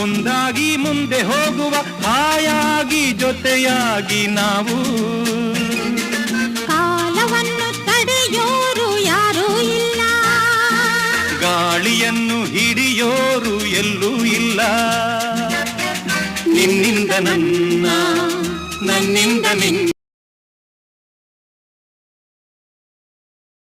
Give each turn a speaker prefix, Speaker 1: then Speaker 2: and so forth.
Speaker 1: ಒಂದಾಗಿ ಮುಂದೆ ಹೋಗುವ ಹಾಯಾಗಿ ಜೊತೆಯಾಗಿ ನಾವು.
Speaker 2: ಕಾಲವನ್ನು ತಡೆಯೋರು ಯಾರೂ ಇಲ್ಲ.
Speaker 1: ಗಾಳಿಯನ್ನು ಹಿಡಿಯೋರು ಎಲ್ಲೂ ಇಲ್ಲ. ನಿನ್ನಿಂದ ನನ್ನ ನನ್ನಿಂದ ನಿನ್ನ